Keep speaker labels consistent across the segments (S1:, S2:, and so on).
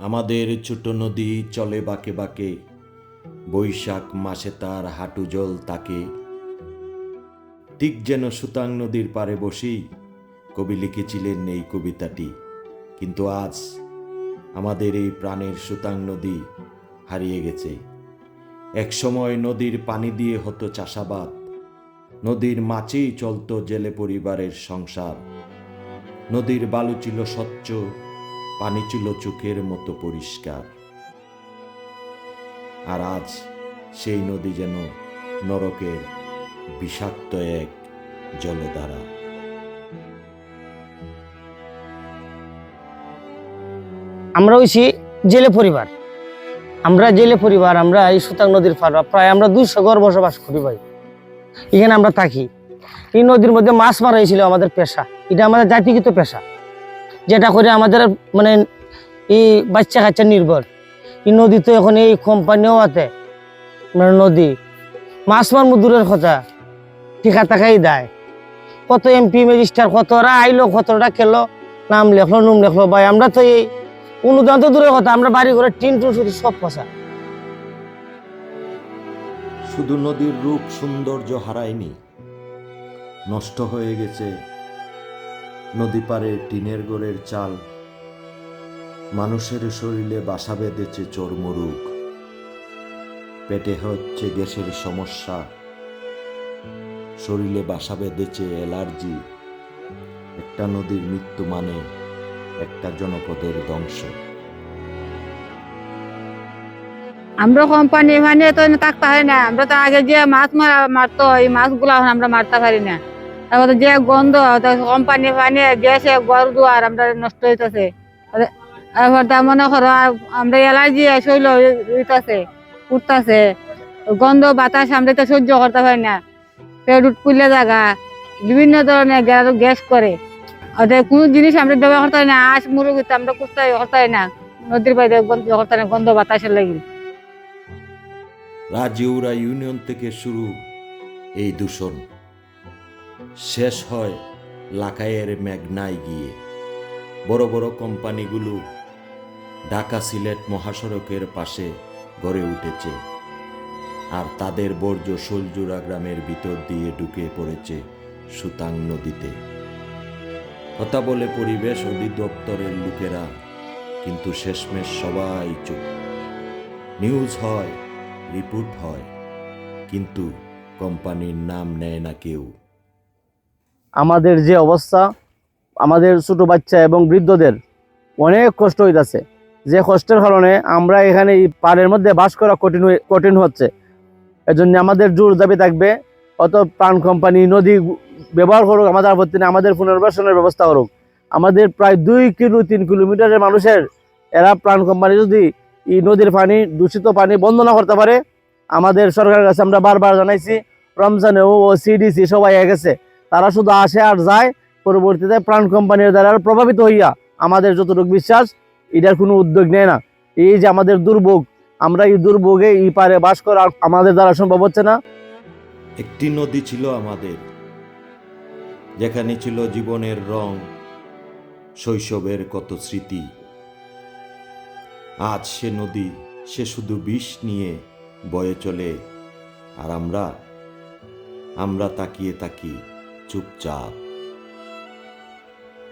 S1: আমাদের ছোট নদী চলে বাঁকে বাঁকে, বৈশাখ মাসে তার হাঁটু জল তাকে। ঠিক যেন সুতাং নদীর পারে বসেই কবি লিখেছিলেন এই কবিতাটি। কিন্তু আজ আমাদের এই প্রাণের সুতাং নদী হারিয়ে গেছে। একসময় নদীর পানি দিয়ে হতো চাষাবাদ, নদীর মাছেই চলতো জেলে পরিবারের সংসার। নদীর বালু ছিল স্বচ্ছ পানি ছিল চোখের মতো পরিষ্কার। আর আজ সেই নদী যেন নরকের বিষাক্ত এক জলধারা।
S2: আমরা হইছি জেলে পরিবার। আমরা জেলে পরিবার, আমরা এই সুতাং নদীর পার প্রায় আমরা দুইশো ঘর বসবাস করি ভাই। এখানে আমরা থাকি। এই নদীর মধ্যে মাছ মারা ছিল আমাদের পেশা। এটা আমাদের জাতিগত পেশা। যেটা করে আমাদের মানে এই বাচ্চা কাচ্চা নির্ভর। এই নদী তো এখন এই কোম্পানিও আছে। মানে নদী। মাছ মারমু দূরের কথা। ঠিকা টাকাই দেয়। কত এমপি ম্যাজিস্টার কতরা আইলো কতটা খেলো, নাম লেখলো, নুম লেখলো, ভাই, আমরা তো এই অনুদান তো দূরের কথা, আমরা বাড়ি করে টিন, টুন শুধু সব পয়সা
S1: শুধু নদীর রূপ সৌন্দর্য হারায়নি, নষ্ট হয়ে গেছে নদী পারে টিনের গোড়ের চাল। মানুষের শরীরে বাসা বেঁধেছে চর্মরোগ পেটে হচ্ছে গ্যাসের সমস্যা। শরীরে বাসা বেঁধেছে অ্যালার্জি একটা নদীর মৃত্যু মানে একটা জনপদের ধ্বংস।
S3: আমরা কোম্পানি মানে তো থাকতে হয় না। আমরা তো আগে যে মাছ মারা মারতো, এই মাছগুলো আমরা মারতে পারি না। তারপরে যে গন্ধ কোম্পানি মানে গ্যাসে গর দুয়ার, আমরা নষ্ট হইতেছে। এবার তা মনে করো আমরা এলার্জি শৈল হইতেছে, উঠতেছে। গন্ধ, বাতাস আমরা তো সহ্য করতে পারি না। পেট উঠপুলে জায়গা বিভিন্ন ধরনের গ্যা- গ্যাস করে। ওদের কোনো জিনিস আমরা ব্যবহার করতে না। আঁশ, মুরগি তো আমরা করতে হয় না। নদীর বাইরে করতে না, গন্ধ, বাতাসের লাগে।
S1: রাজিউরা ইউনিয়ন থেকে শুরু এই দূষণ। শেষ হয় লাকাইয়ের মেঘনায় গিয়ে। বড় বড় কোম্পানিগুলো ঢাকা সিলেট মহাসড়কের পাশে গড়ে উঠেছে আর তাদের বর্জ্য শোলজুরা গ্রামের ভিতর দিয়ে ঢুকে পড়েছে সুতাং নদীতে। কথা বলে পরিবেশ অধিদপ্তরের লোকেরা কিন্তু শেষমেশ সবাই চুপ। নিউজ হয়, রিপোর্ট হয়, কিন্তু কোম্পানির নাম নেয় না কেউ।
S4: আমাদের যে অবস্থা, আমাদের ছোটো বাচ্চা এবং বৃদ্ধদের অনেক কষ্ট হইতেছে। যে কষ্টের কারণে আমরা এখানে এই পাড়ের মধ্যে বাস করা কঠিন কঠিন হচ্ছে। এজন্য আমাদের জোর দাবি থাকবে, অত প্রাণ কোম্পানি, নদী ব্যবহার করুক, আমাদের আপত্তি নেই, আমাদের পুনর্বাসনের ব্যবস্থা করুক। আমাদের প্রায় দুই কিলো, তিন কিলোমিটারের মানুষের, এরা প্রাণ কোম্পানি যদি এই নদীর পানি, দূষিত পানি বন্ধ না করতে পারে, আমাদের সরকারের কাছে আমরা বারবার জানাইছি, রমজানেও ও সিডিসি সবাই গেছে তারা শুধু আসে আর যায়, পরবর্তীতে প্রাণ কোম্পানির দ্বারা প্রভাবিত হইয়া আমাদের যতটুকু বিশ্বাস, এটার কোনো উদ্যোগ নেয় না। এই যে আমাদের দুর্ভোগ, আমরা এই দুর্ভোগে এই পারে বাস করা আমাদের দ্বারা সম্ভব হচ্ছে না।
S1: একটি নদী ছিল আমাদের, যেখানে ছিল জীবনের রং, শৈশবের কত স্মৃতি। আজ সে নদী, সে শুধু বিষ নিয়ে বয়ে চলে, আর আমরা আমরা তাকিয়ে তাকি চুপচাপ।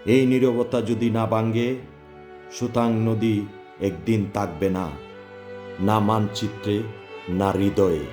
S1: এই নীরবতা যদি না ভাঙ্গে সুতাং নদী একদিন তাকবে না না মানচিত্রে, না হৃদয়ে।